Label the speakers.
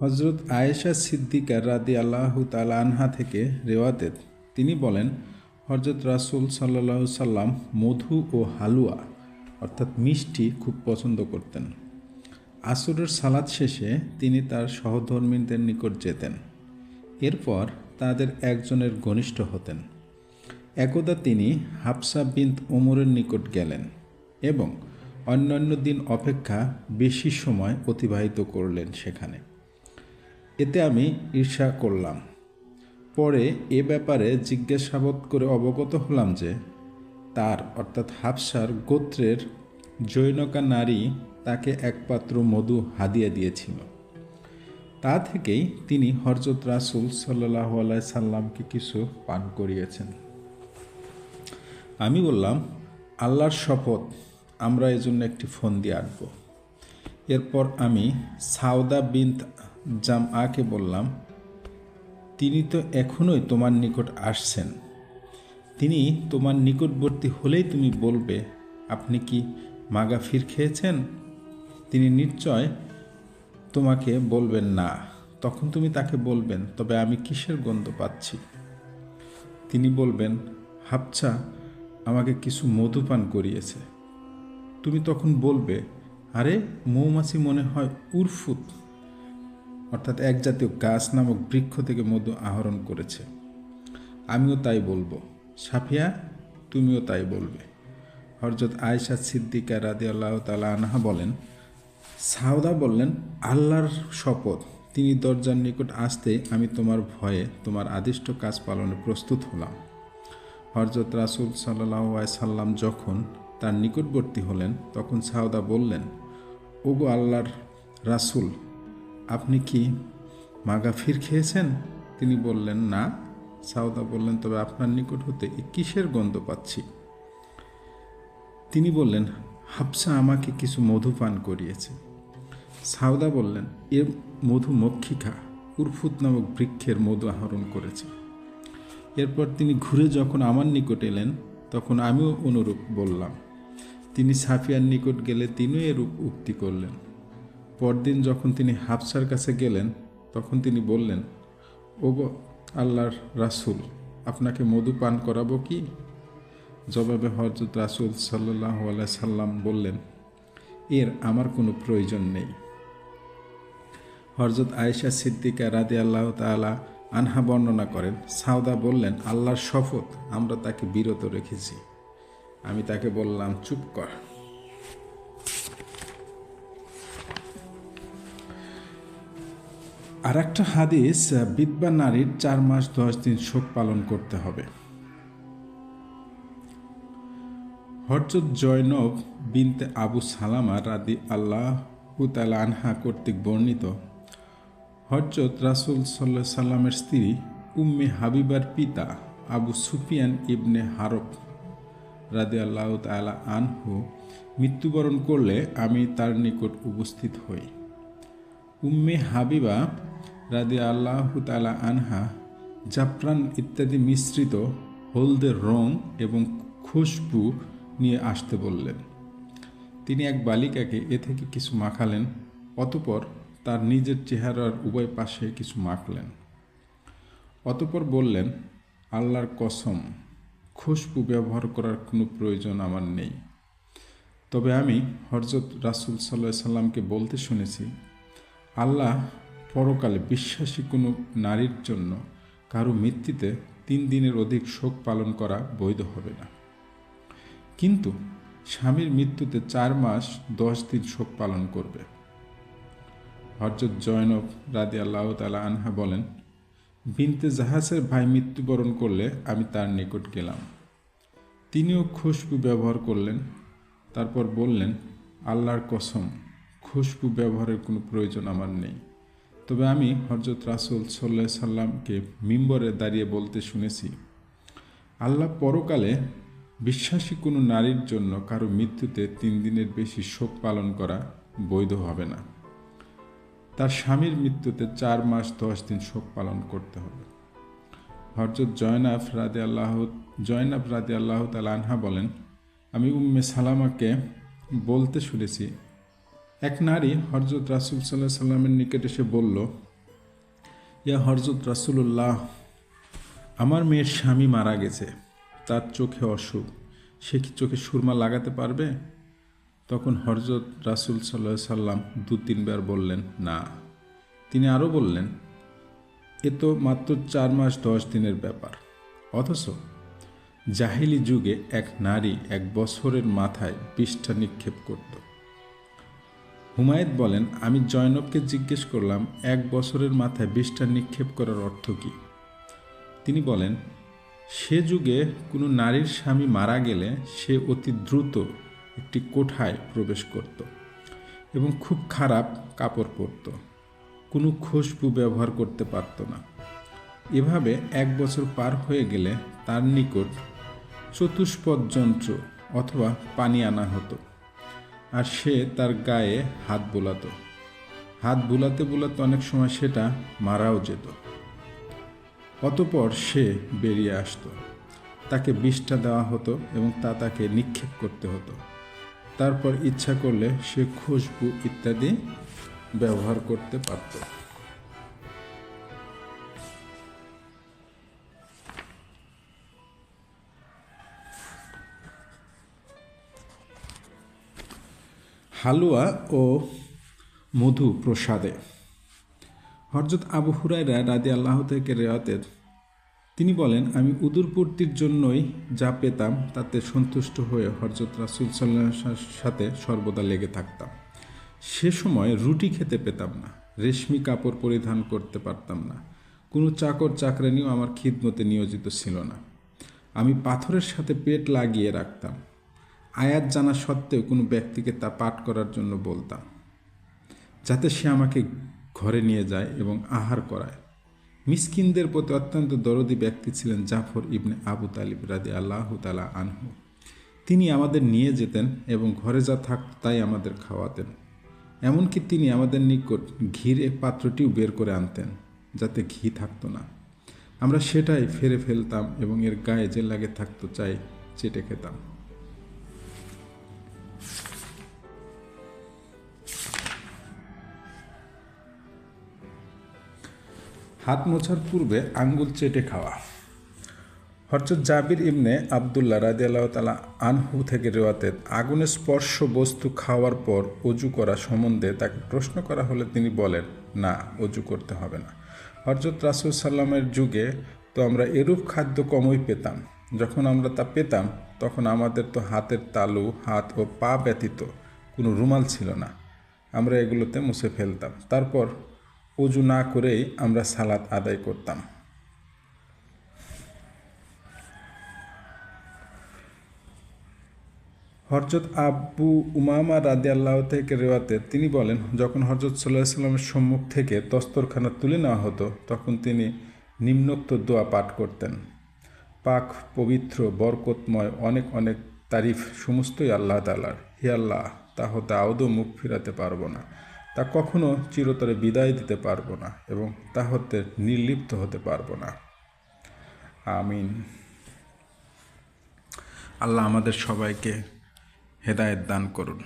Speaker 1: হজরত আয়েশা সিদ্দিকার রাদি আল্লাহ আনহা থেকে রেওয়াতের তিনি বলেন হজরত রাসুল সাল্লাহ সাল্লাম মধু ও হালুয়া, অর্থাৎ মিষ্টি, খুব পছন্দ করতেন। আসরের সালাদ শেষে তিনি তার সহধর্মীদের নিকট যেতেন। এরপর তাদের একজনের ঘনিষ্ঠ হতেন। একদা তিনি হাফসা বিন্ত ওমরের নিকট গেলেন এবং অন্যান্য দিন অপেক্ষা বেশি সময় অতিবাহিত করলেন সেখানে। এতে আমি ঈর্ষা করলাম। পরে এ ব্যাপারে জিজ্ঞাসাবাদ করে অবগত হলাম যে, তার অর্থাৎ হাফসার গোত্রের জৈনকা নারী তাকে একপাত্র মধু হাদিয়া দিয়েছিল। তা থেকেই তিনি হরজত রাসুল সাল্লাহ আলাই সাল্লামকে কিছু পান করিয়েছেন। আমি বললাম, আল্লাহর শপথ, আমরা এজন্য একটি ফোন দিয়ে আঁটব এরপর আমি সাউদা বিন্ত জাম আকে বললাম, তিনি তো এখনোই তোমার নিকট আসছেন। তিনি তোমার নিকটবর্তী হলেই তুমি বলবে, আপনি কি মাগা ফির খেয়েছেন? তিনি নিশ্চয় তোমাকে বলবেন না। তখন তুমি তাকে বলবেন, তবে আমি কিসের গন্ধ পাচ্ছি? তিনি বলবেন হাপছা আমাকে কিছু মধুপান করিয়েছে। তুমি তখন বলবে, আরে, মৌমাছি মনে হয় উরফুত। অর্থাৎ এক জাতীয় গাছ নামক বৃক্ষ থেকে মধু আহরণ করেছে। আমিও তাই বলব। সাফিয়া, তুমিও তাই বলবে। হরজত আয়সা সিদ্দিকা রাদি আল্লাহ তালা আনহা বলেন সাউদা বললেন, আল্লাহর শপথ, তিনি দরজার নিকট আসতেই আমি তোমার ভয়ে তোমার আদিষ্ট কাজ পালনে প্রস্তুত হলাম। হরজত রাসুল সাল্লাহ সাল্লাম যখন তার নিকটবর্তী হলেন, তখন সাউদা বললেন, ওগো আল্লাহর রাসুল আপনি কি মাগাফির খেয়েছেন? তিনি বললেন, না। সাউদা বললেন, তবে আপনার নিকট হতে কিসের গন্ধ পাচ্ছি? তিনি বললেন, হাফসা আমাকে কিছু মধু পান করিয়েছে। সাউদা বললেন, এ মধু মক্ষিকা, উরফুত নামক বৃক্ষের মধু আহরণ করেছে। এরপর তিনি ঘুরে যখন আমার নিকট এলেন, তখন আমিও অনুরূপ বললাম। তিনি সাফিয়ার নিকট গেলে তিনিও এরূপ উক্তি করলেন। পরদিন যখন তিনি হাফসার কাছে গেলেন, তখন তিনি বললেন, ওগো আল্লাহর রাসুল, আপনাকে মধু পান করাবো কি? জবাবে হজরত রাসুল সাল্লাহ সাল্লাম বললেন, এর আমার কোনো প্রয়োজন নেই। হরজত আয়েশা সিদ্দিকা রাদি আল্লাহ তালা আনহা বর্ণনা করেন সাউদা বললেন, আল্লাহর শপথ, আমরা তাকে বিরত রেখেছি। আমি তাকে বললাম, চুপ কর। আর একটা হাদিস বিধবা নারীর চার মাস দশ দিন শোক পালন করতে হবে। হরজত জয়নব বিনতে আবু সালামা রাদি আল্লাহ তালা আনহা কর্তৃক বর্ণিত হরজত রাসুল সাল্লা সাল্লামের স্ত্রী উম্মে হাবিবার পিতা আবু সুফিয়ান ইবনে হারব রাদে আল্লাহ তালা আনহু মৃত্যুবরণ করলে আমি তার নিকট উপস্থিত হই। উম্মে হাবিবা রাদে আল্লাহ তালা আনহা, জাফরান ইত্যাদি মিশ্রিত হলদের রং এবং খুশবু নিয়ে আসতে বললেন। তিনি এক বালিকাকে এ থেকে কিছু মাখালেন, অতপর তার নিজের চেহারার উভয় পাশে কিছু মাখলেন। অতপর বললেন, আল্লাহর কসম, খুশবু ব্যবহার করার কোনো প্রয়োজন আমার নেই। তবে আমি হরজত রাসুল সাল্লাহ সাল্লামকে বলতে শুনেছি, আল্লাহ পরকালে বিশ্বাসী কোনো নারীর জন্য কারও মৃত্যুতে তিন দিনের অধিক শোক পালন করা বৈধ হবে না। কিন্তু স্বামীর মৃত্যুতে চার মাস দশ দিন শোক পালন করবে। হরজত জয়নব রাদি আল্লাহ তালা আনহা বলেন, বিনতে জাহাজের ভাই মৃত্যুবরণ করলে আমি তার নিকট গেলাম। তিনিও খুশবু ব্যবহার করলেন। তারপর বললেন, আল্লাহর কসম, খুশবু ব্যবহারের কোনো প্রয়োজন আমার নেই। তবে আমি হরজত রাসুল সাল্লাহ সাল্লামকে মিম্বরে দাঁড়িয়ে বলতে শুনেছি, আল্লাহ পরকালে বিশ্বাসী কোনো নারীর জন্য কারও মৃত্যুতে তিন দিনের বেশি শোক পালন করা বৈধ হবে না। তার স্বামীর মৃত্যুতে চার মাস দশ দিন শোক পালন করতে হবে। হরজত জয়নাফ রাদে আল্লাহ জয়নাফ রাদে আল্লাহ তাল আনহা বলেন, আমি উম্মে সালামাকে বলতে শুনেছি এক নারী হরজত রাসুল সাল্লাহ সাল্লামের নিকট এসে বলল, ইয়া হরজত রাসুল্লাহ আমার মেয়ের স্বামী মারা গেছে। তার চোখে অসুখ। সে কি চোখে সুরমা লাগাতে পারবে? তখন হরজত রাসুল সাল্লাহ সাল্লাম দু তিনবার বললেন, না। তিনি আরও বললেন, এ তো মাত্র চার মাস দশ দিনের ব্যাপার। অথচ জাহিলি যুগে এক নারী এক বছরের মাথায় বিষ্ঠা নিক্ষেপ করত। হুমায়ুদ বলেন, আমি জয়নবকে জিজ্ঞেস করলাম, এক বছরের মাথায় বিষ্ঠা নিক্ষেপ করার অর্থ কী? তিনি বলেন, সে যুগে কোনো নারীর স্বামী মারা গেলে সে অতি দ্রুত একটি কোঠায় প্রবেশ করত এবং খুব খারাপ কাপড় পরত। কোনো খুশবু ব্যবহার করতে পারত না। এভাবে এক বছর পার হয়ে গেলে তার নিকট চতুষ্পদ যন্ত্র অথবা পানি আনা হতো। আর সে তার গায়ে হাত বোলাত। হাত বোলাতে বোলাতে অনেক সময় সেটা মারাও যেত। অতপর সে বেরিয়ে আসত। তাকে বিষটা দেওয়া হতো এবং তা তাকে নিক্ষেপ করতে হতো। তারপর ইচ্ছা করলে সে খুশবু ইত্যাদি ব্যবহার করতে পারত। হালুয়া ও মধু প্রসাদে। হরজত আবু হুরাইরা রাদি আল্লাহ থেকে রেওয়াতের তিনি বলেন, আমি উদুরপূর্তির জন্যই যা পেতাম তাতে সন্তুষ্ট হয়ে হরজত রাসুল সাল্লাহ সাথে সর্বদা লেগে থাকতাম। সে সময় রুটি খেতে পেতাম না, রেশমি কাপড় পরিধান করতে পারতাম না, কোনো চাকর চাকরানিও আমার খিদমতে নিয়োজিত ছিল না। আমি পাথরের সাথে পেট লাগিয়ে রাখতাম আয়াত জানা সত্ত্বেও কোনো ব্যক্তিকে তা পাঠ করার জন্য বলতাম যাতে সে আমাকে ঘরে নিয়ে যায় এবং আহার করায়। মিসকিনদের প্রতি অত্যন্ত দরদি ব্যক্তি ছিলেন জাফর ইবনে আবু তালিব রাদি আল্লাহ তালা আনহু। তিনি আমাদের নিয়ে যেতেন এবং ঘরে যা থাকত তাই আমাদের খাওয়াতেন। এমনকি তিনি আমাদের নিকট ঘির এক পাত্রটিও বের করে আনতেন, যাতে ঘি থাকতো না। আমরা সেটাই ফেরে ফেলতাম এবং এর গায়ে যে লাগে থাকতো চাই, চেটে খেতাম। মোছার পূর্বে আঙ্গুল চেটে খাওয়া। হরচত জাবির ইবনে আবদুল্লাহ রাজি আল্লাহ তালা আনহু থেকে রেওয়াতে আগুনের স্পর্শ বস্তু খাওয়ার পর অজু করা সম্বন্ধে তাকে প্রশ্ন করা হলে তিনি বলেন, না, অজু করতে হবে না। হরজত রাসুল সাল্লামের যুগে তো আমরা এরূপ খাদ্য কমই পেতাম। যখন আমরা তা পেতাম, তখন আমাদের তো হাতের তালু, হাত ও পা ব্যতীত কোনো রুমাল ছিল না। আমরা এগুলোতে মুছে ফেলতাম। তারপর অজু না করেই আমরা সালাত আদায় করতাম। হরজত আব্বু উমামা রাদি আল্লাহ থেকে রেওয়াতে তিনি বলেন, যখন হরজত সাল্লাহ সাল্লামের সম্মুখ থেকে তস্তরখানা তুলে নেওয়া হতো, তখন তিনি নিম্নোক্ত দোয়া পাঠ করতেন। পাক, পবিত্র, বরকতময়, অনেক অনেক তারিফ সমস্তই আল্লাহ তালার হে আল্লাহ তা হতে আদৌ মুখ ফিরাতে পারব না। তা কখনো চিরতরে বিদায় দিতে পারব না এবং তা হতে নির্লিপ্ত হতে পারব না। আমিন। আল্লাহ আমাদের সবাইকে হেদায়ত দান করুন।